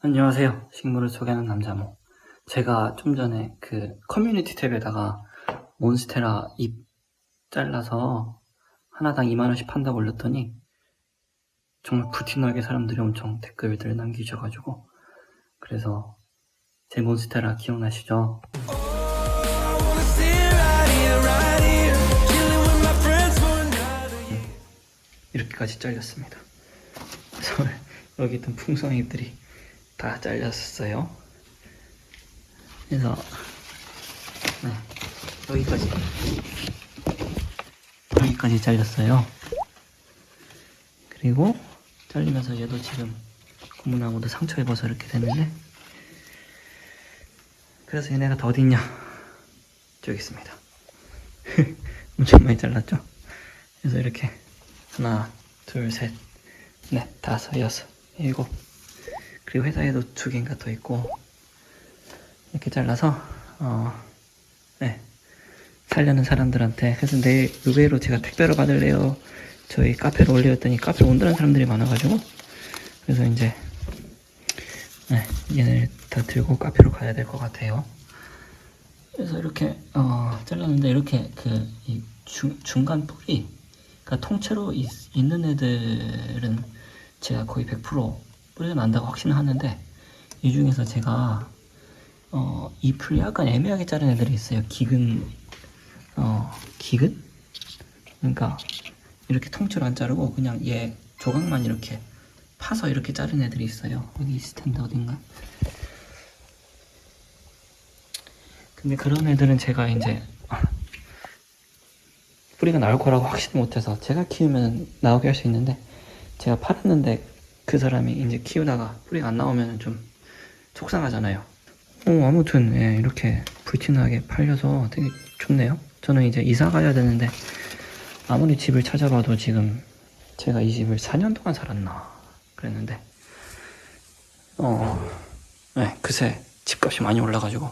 안녕하세요. 식물을 소개하는 남자모. 제가 좀 전에 그 커뮤니티 탭에다가 몬스테라 잎 잘라서 하나당 2만원씩 판다고 올렸더니 정말 부티나게 사람들이 엄청 댓글들 남기셔가지고 그래서 제 몬스테라 기억나시죠? 이렇게까지 잘렸습니다. 여기 있던 풍성이들이 다 잘렸어요. 그래서 네, 여기까지 여기까지 잘렸어요. 그리고 잘리면서 얘도 지금 고문하고도 상처 입어서 이렇게 됐는데 그래서 얘네가 다 어디 있냐? 저기 있습니다. 엄청 많이 잘랐죠? 그래서 이렇게 하나, 둘, 셋, 넷, 다섯, 여섯, 일곱 그리고 회사에도 두 개인가 더 있고 이렇게 잘라서 어, 네. 살려는 사람들한테. 그래서 내일 의외로 제가 택배로 받을래요. 저희 카페로 올려했더니 카페 온다는 사람들이 많아가지고. 그래서 이제 네 얘네를 다 들고 카페로 가야 될 것 같아요. 그래서 이렇게 어, 잘랐는데 이렇게 그이 중간 뿌리 그러니까 통째로 있, 있는 애들은 제가 거의 100% 뿌리가 난다고 확신을 하는데 이 중에서 제가 어, 잎을 약간 애매하게 자른 애들이 있어요. 기근 어, 기근? 그러니까 이렇게 통째로 안 자르고 그냥 얘 조각만 이렇게 파서 이렇게 자른 애들이 있어요. 여기 있을 텐데 어딘가. 근데 그런 애들은 제가 이제 뿌리가 나올 거라고 확신을 못해서 제가 키우면 나오게 할 수 있는데 제가 팔았는데 그 사람이 이제 키우다가 뿌리가 안 나오면 좀 속상하잖아요. 어, 아무튼 예, 이렇게 불티나게 팔려서 되게 좋네요. 저는 이제 이사 가야 되는데 아무리 집을 찾아봐도 지금 제가 이 집을 4년 동안 살았나 그랬는데 어, 네, 그새 집값이 많이 올라가지고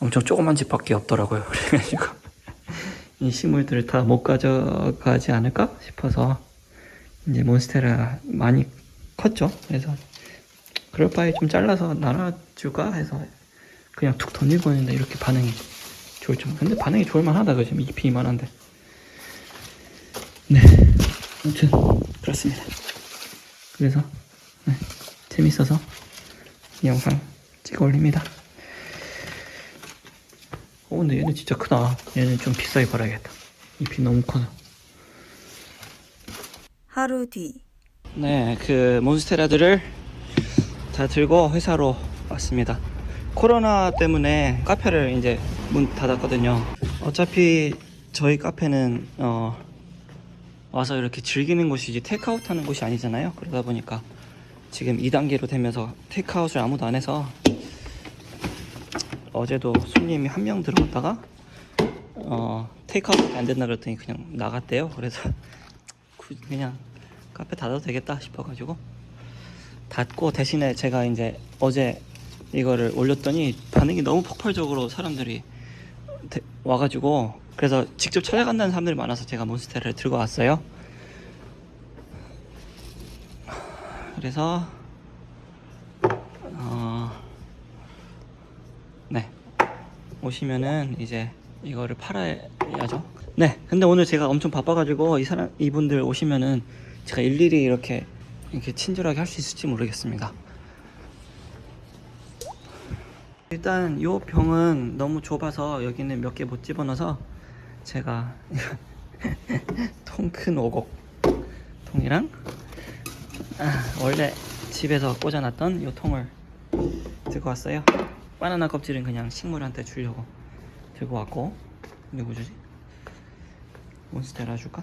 엄청 조그만 집밖에 없더라고요. 그래가지고 이 식물들을 다 못 가져가지 않을까 싶어서 이제 몬스테라 많이 컸죠. 그래서 그럴 바에 좀 잘라서 나눠줄까 해서 그냥 툭 던지고 있는데 이렇게 반응이 좋을 좀. 근데 반응이 좋을만하다 그죠? 잎이 이만한데. 네. 아무튼 그렇습니다. 그래서 네, 재밌어서 이 영상 찍어 올립니다. 어 근데 얘는 진짜 크다. 얘는 좀 비싸게 팔아야겠다. 잎이 너무 커서. 하루 뒤 네, 그 몬스테라들을 다 들고 회사로 왔습니다. 코로나 때문에 카페를 이제 문 닫았거든요. 어차피 저희 카페는 어 와서 이렇게 즐기는 곳이지 테이크아웃 하는 곳이 아니잖아요. 그러다 보니까 지금 2단계로 되면서 테이크아웃을 아무도 안 해서 어제도 손님이 한 명 들어왔다가 어 테이크아웃 안 된다 그랬더니 그냥 나갔대요. 그래서 구- 그냥 카페 닫아도 되겠다 싶어가지고 닫고 대신에 제가 이제 어제 이거를 올렸더니 반응이 너무 폭발적으로 사람들이 대- 와가지고 그래서 직접 찾아간다는 사람들이 많아서 제가 몬스테라를 들고 왔어요. 그래서 어, 네 오시면은 이제 이거를 팔아야죠. 네, 근데 오늘 제가 엄청 바빠가지고 이 사람 이분들 오시면은 제가 일일이 이렇게 이렇게 친절하게 할 수 있을지 모르겠습니다. 일단 이 병은 너무 좁아서 여기는 몇 개 못 집어넣어서 제가 통 큰 오곡 통이랑 아, 원래 집에서 꽂아놨던 이 통을 들고 왔어요. 바나나 껍질은 그냥 식물한테 주려고 들고 왔고 누구 주지? 몬스테라 줄까?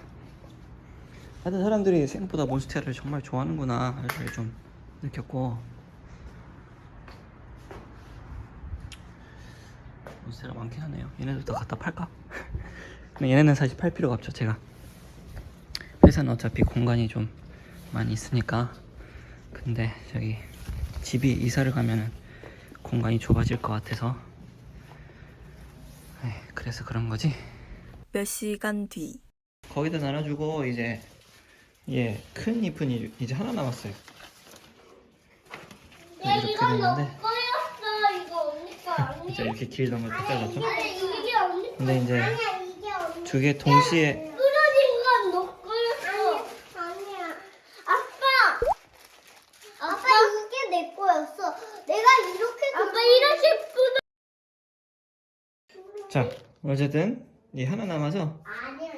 하여튼 사람들이 생각보다 몬스테라를 정말 좋아하는구나 를좀 느꼈고. 몬스테라 많긴 하네요. 얘네들 다 갖다 팔까? 얘네는 사실 팔 필요가 없죠 제가. 회사는 어차피 공간이 좀 많이 있으니까. 근데 저기 집이 이사를 가면은 공간이 좁아질 것 같아서. 에이, 그래서 그런 거지 몇 시간 뒤 거기다 나눠주고 이제 예 큰 잎은 이- 이제 하나 남았어요. 있는데 거였어 이거 언니가 아니. 이제 이렇게. 아니 이게 언니. 근데 이제 아니야 이게 언니. 두 개 동시에 부러진 건너 거였어. 아니야. 아빠. 아빠 이게 내 거였어. 내가 이렇게. 아빠 이렇게 부러. 자 어쨌든 이 하나 남아서.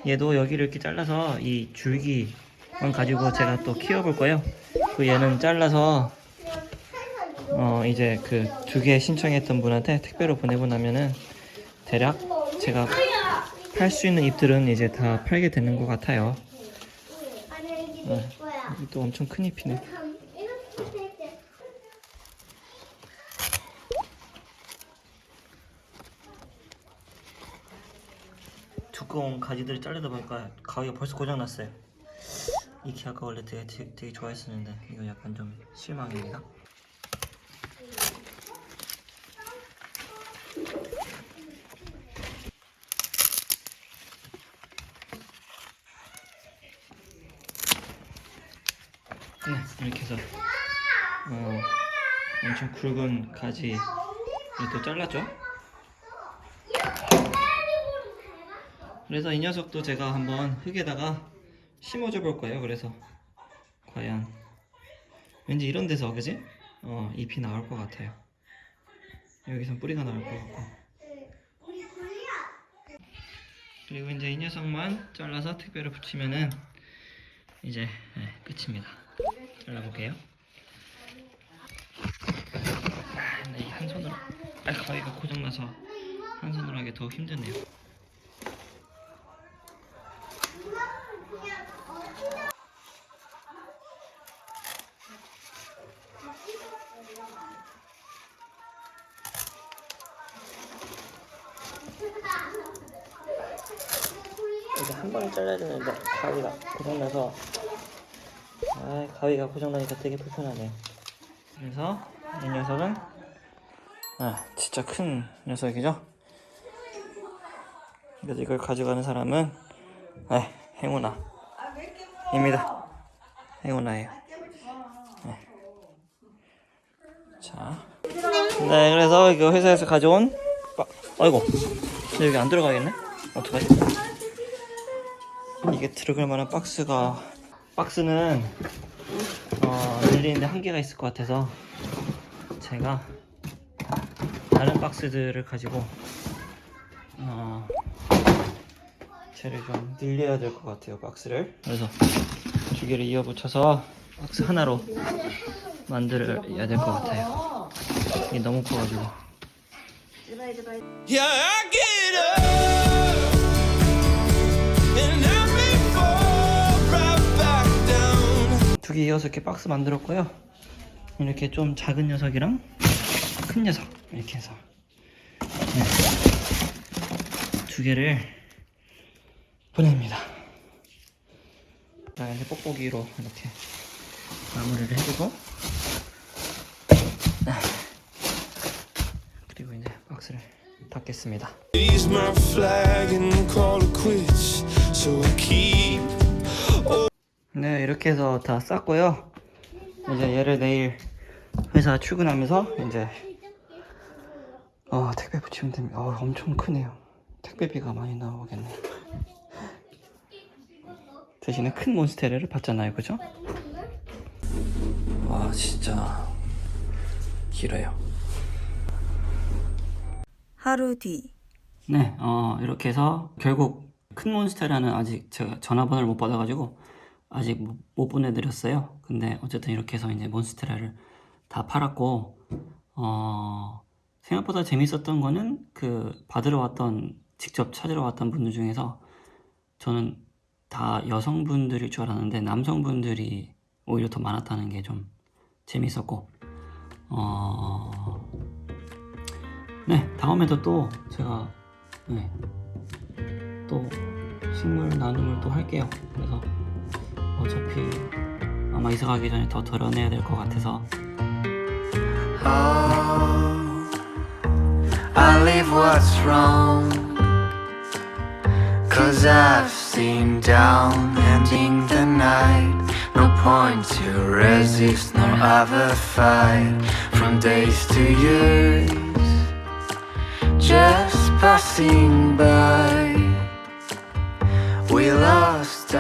얘도 여기를 이렇게 잘라서 이 줄기만 가지고 제가 또 키워볼 거예요. 그 얘는 잘라서. 어 이제 그 두 개 신청했던 분한테 택배로 보내고 나면은 대략 제가 팔 수 있는 잎들은 이제 다 팔게 되는 것 같아요. 거야. 이또 엄청 큰 잎이네. 이렇게 될 때. 두꺼운 가지들을 자르다 보니까 가위가 벌써 고장났어요. 이 키아가 원래 되게, 되게, 되게 좋아했었는데 이거 약간 좀 실망입니다. 네, 이렇게 해서 어, 엄청 굵은 가지를 또 잘랐죠? 그래서 이 녀석도 제가 한번 흙에다가 심어줘 볼 거예요. 그래서 과연 왠지 이런 데서 그지? 어 잎이 나올 것 같아요. 여기선 뿌리가 나올 것 같고. 그리고 이제 이 녀석만 잘라서 택배로 붙이면은 이제 네, 끝입니다. 잘라볼게요. 아, 근데 이한 손으로 아, 가위가 고장나서 한 손으로 하기 더 힘드네요. 한 번에 잘라야 되는데 가위가 고장나서. 아 가위가 고장나니까 되게 불편하네. 그래서 이 녀석은 아 진짜 큰 녀석이죠? 그래서 이걸 가져가는 사람은 아 행운아. 입니다. 행운아예요. 네. 자, 네 그래서 이거 회사에서 가져온 빠... 아이고. 여기 안 들어가겠네? 어떡하지? 이게 들어갈 만한 박스가 박스는 어, 늘리는데 한계가 있을 것 같아서 제가 다른 박스들을 가지고 어, 쟤를 좀 늘려야 될 것 같아요 박스를. 그래서 두 개를 이어 붙여서 박스 하나로 만들어야 될 것 같아요. 이게 너무 커가지고. Yeah, I get up 두 개 이어서 이렇게 박스 만들었고요. 이렇게 좀 작은 녀석이랑 큰 녀석 이렇게 해서 네. 두 개를 보냅니다. 자 이제 뽁뽁이로 이렇게 마무리를 해주고 네. 그리고 이제 박스를 닫겠습니다. 네 이렇게 해서 다 쌌고요. 이제 얘를 내일 회사 출근하면서 이제 어 택배 붙이면 됩니다. 어 엄청 크네요. 택배비가 많이 나오겠네. 대신에 큰 몬스테레를 받잖아요 그죠? 와 진짜 길어요. 하루 뒤. 네, 어, 이렇게 해서 결국 큰 몬스테라는 아직 제가 전화번호를 못 받아가지고 아직 못, 못 보내드렸어요. 근데 어쨌든 이렇게 해서 이제 몬스테라를 다 팔았고, 어, 생각보다 재밌었던 거는 그 받으러 왔던, 직접 찾으러 왔던 분들 중에서 저는 다 여성분들일 줄 알았는데 남성분들이 오히려 더 많았다는 게 좀 재밌었고, 어, 네, 다음에도 또 제가 네, 또 식물 나눔을 또 할게요. 그래서 어차피 아마 이사 가기 전에 더 덜어내야 될 것 같아서 Oh, I leave what's wrong. Cause I've seen down ending the night. No point to resist nor ever fight from days to years just passing by we lost